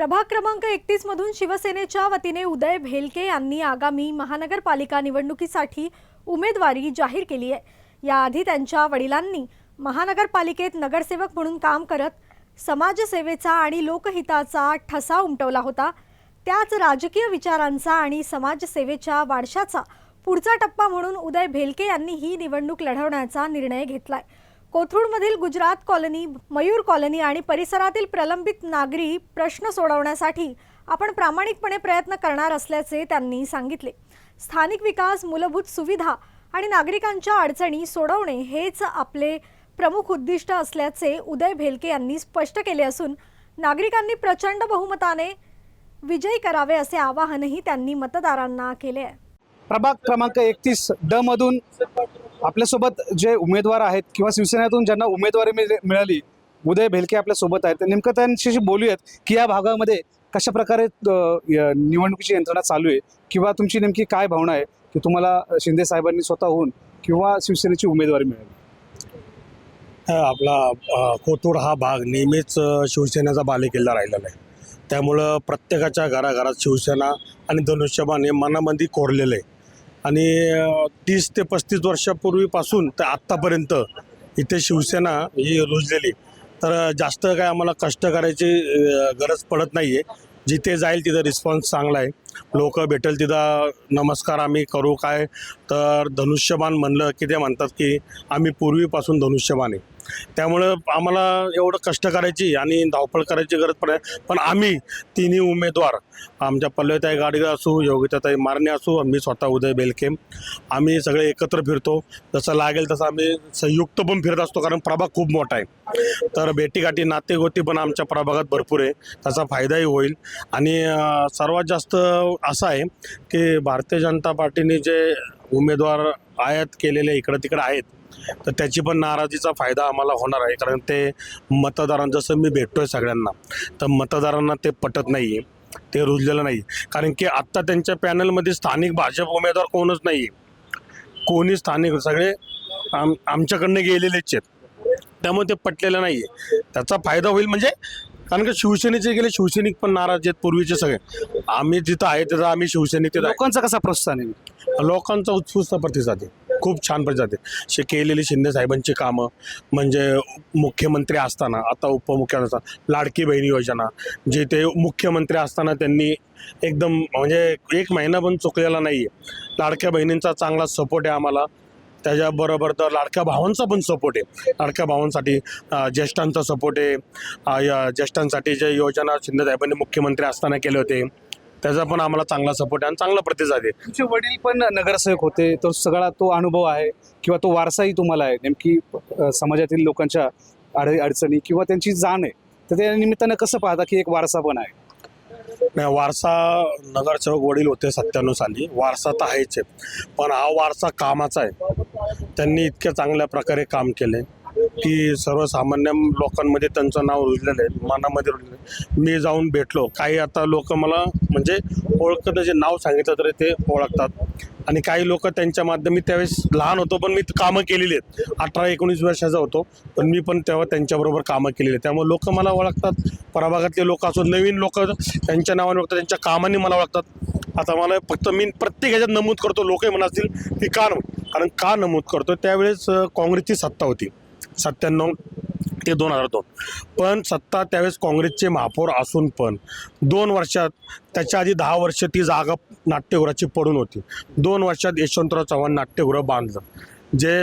प्रभाग क्रमांक एकतीस मधून शिवसेनेच्या वतीने उदय भेलके यांनी आगामी महानगरपालिका निवडणुकीसाठी उमेदवारी जाहीर केली आहे. याआधी त्यांच्या वडिलांनी महानगरपालिकेत नगरसेवक म्हणून काम करत समाजसेवेचा आणि लोकहिताचा ठसा उमटवला होता. त्याच राजकीय विचारांचा आणि समाजसेवेच्या वारशाचा पुढचा टप्पा म्हणून उदय भेलके यांनी ही निवडणूक लढवण्याचा निर्णय घेतलाय. कोथरूडमधील गुजरात कॉलनी मयूर कॉलनी आणि परिसरातील प्रलंबित नागरी प्रश्न सोडवण्यासाठी आपण प्रामाणिकपणे प्रयत्न करणार असल्याचे त्यांनी सांगितले. स्थानिक विकास मूलभूत सुविधा आणि नागरिकांच्या अडचणी सोडवणे हेच आपले प्रमुख उद्दिष्ट असल्याचे उदय भेलके यांनी स्पष्ट केले असून नागरिकांनी प्रचंड बहुमताने विजयी करावे असे आवाहनही त्यांनी मतदारांना केले आहे. प्रभाग क्रमांक एकतीस ड मधून आपल्यासोबत जे उमेदवार आहेत किंवा शिवसेनेतून ज्यांना उमेदवारी मिळ- मिळाली उदय भेलके आपल्यासोबत आहेत तर नेमकं त्यांच्याशी बोलूयात की या भागामध्ये कशा प्रकारे य- निवडणुकीची यंत्रणा चालू आहे किंवा तुमची नेमकी काय भावना आहे की तुम्हाला शिंदे साहेबांनी स्वतःहून किंवा शिवसेनेची उमेदवारी मिळाली? आपला कोथूर कोथरूड हा भाग नेहमीच शिवसेनेचा बालेकिल्ला राहिलेला आहे. त्यामुळं प्रत्येकाच्या घराघरात शिवसेना आणि धनुष्यबाण हे मनामध्ये कोरलेलं आहे. आणि तीस ते पस्तीस वर्षापूर्वीपासून तर आत्तापर्यंत इथे शिवसेना ही रुजलेली. तर जास्त काय आम्हाला कष्ट करायची गरज पडत नाही आहे जिथे जाईल तिथं रिस्पॉन्स चांगला आहे. लोक भेटेल तिथं नमस्कार आम्ही करू काय? तर धनुष्यबाण म्हणलं की ते म्हणतात की आम्ही पूर्वीपासून धनुष्यबाण आहे. त्यामुळं आम्हाला एवढं कष्ट करायची आणि धावपळ करायची गरज पडे पण आम्ही तिन्ही उमेदवार आमच्या पल्लवीताई गाडगे असू योगिताताई मारणे असू आम्ही स्वतः उदय बेलकेम आम्ही सगळे एकत्र फिरतो. जसं लागेल तसं आम्ही संयुक्त पण फिरत असतो कारण प्रभाग खूप मोठा आहे. तर भेटीगाठी नातेगोती पण आमच्या प्रभागात भरपूर आहे. त्याचा फायदाही होईल. आणि सर्वात जास्त असं आहे की भारतीय जनता पार्टीने जे उमेदवार आयात केलेले इकडं तिकडं आहेत तर त्याची पण नाराजीचा फायदा आम्हाला होणार आहे. कारण ते मतदारांना जसं मी भेटतोय सगळ्यांना तर मतदारांना ते पटत नाही आहे ते रुजलेलं नाही कारण की आत्ता त्यांच्या पॅनलमध्ये स्थानिक भाजप उमेदवार कोणच नाही आहे कोणी स्थानिक सगळे आम आमच्याकडनं गेलेलेच आहेत. त्यामुळे ते पटलेलं नाही आहे त्याचा फायदा होईल म्हणजे कारण की शिवसेनेचे गेले शिवसैनिक पण नाराज आहेत पूर्वीचे सगळे. आम्ही जिथं आहे तिथं आम्ही शिवसैनिक तिथं. लोकांचा कसा प्रोत्साहन आहे? लोकांचा उत्स्फूर्त प्रतिसाद आहे. खूप छान प्रतिसाद आहे. शे केलेली शिंदे साहेबांची कामं म्हणजे मुख्यमंत्री असताना आता उपमुख्यमंत्री असताना लाडकी बहिणी योजना जे ते मुख्यमंत्री असताना त्यांनी एकदम म्हणजे एक महिना पण चुकलेला नाही आहे लाडक्या बहिणींचा चांगला सपोर्ट आहे आम्हाला. त्याच्याबरोबर तर लाडक्या भावांचा पण सपोर्ट आहे. लाडक्या भावांसाठी ज्येष्ठांचा सपोर्ट आहे. ज्येष्ठांसाठी जे योजना शिंदे साहेबांनी मुख्यमंत्री असताना केले होते त्याचा पण आम्हाला चांगला सपोर्ट आहे आणि चांगला प्रतिसाद आहे. तुमचे वडील पण नगरसेवक होते तो सगळा तो अनुभव आहे किंवा तो वारसाही तुम्हाला आहे नेमकी समाजातील लोकांच्या अड अडचणी किंवा त्यांची जाण आहे तर त्या निमित्तानं कसं पाहता की एक वारसा पण आहे? नाही वारसा नगरसेवक वडील होते सत्त्याण्णव साली वारसा तर आहेच आहे. पण हा वारसा कामाचा आहे. त्यांनी इतक्या चांगल्या प्रकारे काम केले की सर्वसामान्य लोकांमध्ये त्यांचं नाव रुजलेलं आहे मनामध्ये रुजलेलं आहे. मी जाऊन भेटलो. काही आता लोक मला म्हणजे ओळखत जे नाव सांगितलं तरी ते ओळखतात. आणि काही लोक त्यांच्या माध्यमी त्यावेळेस लहान होतो पण मी कामं केलेली आहेत. अठरा एकोणीस वर्षाचा होतो पण मी पण तेव्हा त्यांच्याबरोबर कामं केलेली आहेत. त्यामुळे लोक मला ओळखतात. प्रभागातले लोक असो नवीन लोक त्यांच्या नावाने ओळखतात त्यांच्या कामाने मला ओळखतात. आता मला फक्त मी प्रत्येक ह्याच्यात नमूद करतो लोकही म्हणातील की का कारण का नमूद करतो त्यावेळेस काँग्रेसची सत्ता होती. सत्त्याण्णव ते दोन हजार दोन. पण सत्ता त्यावेळेस काँग्रेसचे महापौर असून पण दोन वर्षात त्याच्या आधी दहा वर्ष ती जागा नाट्यगृहाची पडून होती. दोन वर्षात यशवंतराव चव्हाण नाट्यगृह बांधलं. जे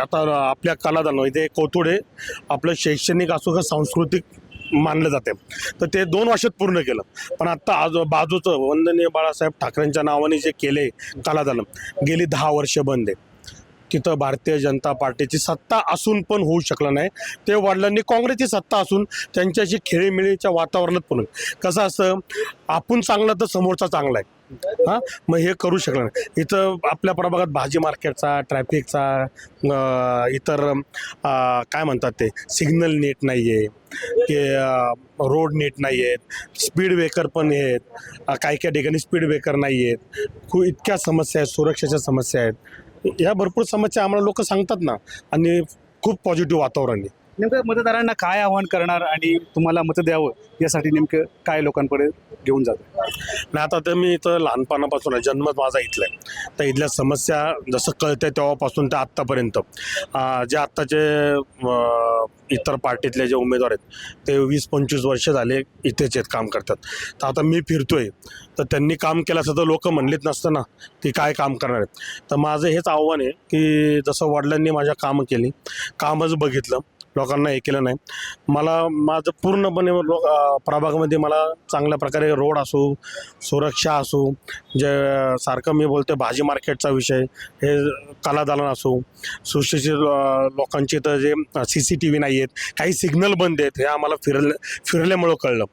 आता आपल्या कलादान म्हणजे इथे कोथुडे आपलं शैक्षणिक असो का सांस्कृतिक मानलं जाते. तर ते दोन वर्षात पूर्ण केलं. पण आत्ता आज बाजूचं वंदनीय बाळासाहेब ठाकरेंच्या नावाने जे केले कलादालन गेली दहा वर्ष बंद आहे. तिथं भारतीय जनता पार्टीची सत्ता असून पण होऊ शकलं नाही. ते वडिलांनी काँग्रेसची सत्ता असून त्यांच्याशी खेळीमेळीच्या वातावरणात पण कसं असं आपण चांगलं तर समोरचा चांगला आहे. हां? मग हे करू शकणार इथं आपल्या प्रभागात भाजी मार्केटचा ट्रॅफिकचा इतर काय म्हणतात ते सिग्नल नीट नाही आहे की रोड नीट नाही आहेत स्पीड ब्रेकर पण आहेत काही काही ठिकाणी स्पीड ब्रेकर नाही आहेत खूप इतक्या समस्या आहेत सुरक्षेच्या समस्या आहेत. या भरपूर समस्या आम्हाला लोक सांगतात ना आणि खूप पॉझिटिव्ह वातावरण आहे. नेमकं मतदारांना काय आव्हान करणार आणि तुम्हाला मत द्यावं यासाठी नेमकं काय लोकांकडे घेऊन जातं नाही आता तर मी इथं लहानपणापासून आहे जन्मच माझा इथला आहे. तर इथल्या समस्या जसं कळते तेव्हापासून ते आत्तापर्यंत. अं, जे आत्ताचे अं, इतर पार्टीतले जे उमेदवार आहेत ते वीस पंचवीस वर्ष झाले इथेच आहेत काम करतात. तर आता मी फिरतोय. तर त्यांनी काम केलं असं तर लोक म्हणलेत नसतं ना की काय काम करणार आहेत. तर माझं हेच आव्हान आहे की जसं वडिलांनी माझ्या कामं केली कामच बघितलं. लोकांना हे केलं नाही. मला माझं पूर्णपणे लो प्रभागामध्ये मला चांगल्या प्रकारे रोड असो सुरक्षा असो जे सारखं मी बोलतो भाजी मार्केटचा विषय हे कलादालन असो सुशिक्षित लोकांचे लोकांची तर जे सी सी टी व्ही नाही आहेत काही सिग्नल बंद आहेत हे आम्हाला फिरले फिरल्यामुळं कळलं.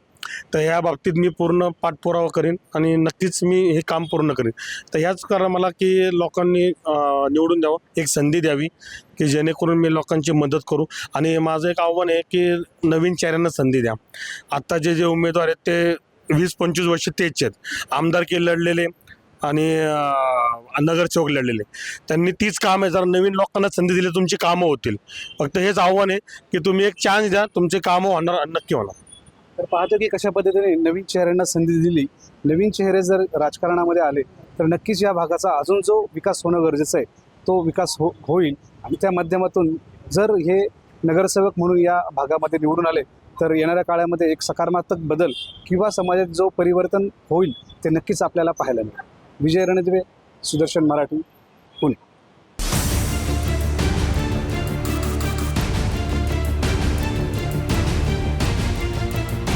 तर ह्या बाबतीत मी पूर्ण पाठपुरावा करीन आणि नक्कीच मी हे काम पूर्ण करीन. तर ह्याच कारण मला की लोकांनी निवडून द्यावं एक संधी द्यावी की जेणेकरून मी लोकांची मदत करू. आणि माझं एक आव्हान आहे की नवीन चेहऱ्यांना संधी द्या. आत्ताचे जे उमेदवार आहेत ते वीस पंचवीस वर्ष तेच आहेत. आमदारकी लढलेले आणि नगरसेवक लढलेले. त्यांनी तीच काम आहे जर नवीन लोकांना संधी दिली तुमची कामं होतील. फक्त हेच आव्हान आहे की तुम्ही एक चान्स द्या तुमचे कामं होणार नक्की होणार. तर पाहतो की कशा पद्धतीने नवीन चेहऱ्यांना संधी दिली. नवीन चेहरे जर राजकारणामध्ये आले तर नक्कीच या भागाचा अजून जो विकास होणं गरजेचं आहे तो विकास हो होईल. आणि त्या माध्यमातून जर हे नगरसेवक म्हणून या भागामध्ये निवडून आले तर येणाऱ्या काळामध्ये एक सकारात्मक बदल किंवा समाजात जो परिवर्तन होईल ते नक्कीच आपल्याला पाहायला मिळेल. विजय रणदिवे सुदर्शन मराठी पुणे.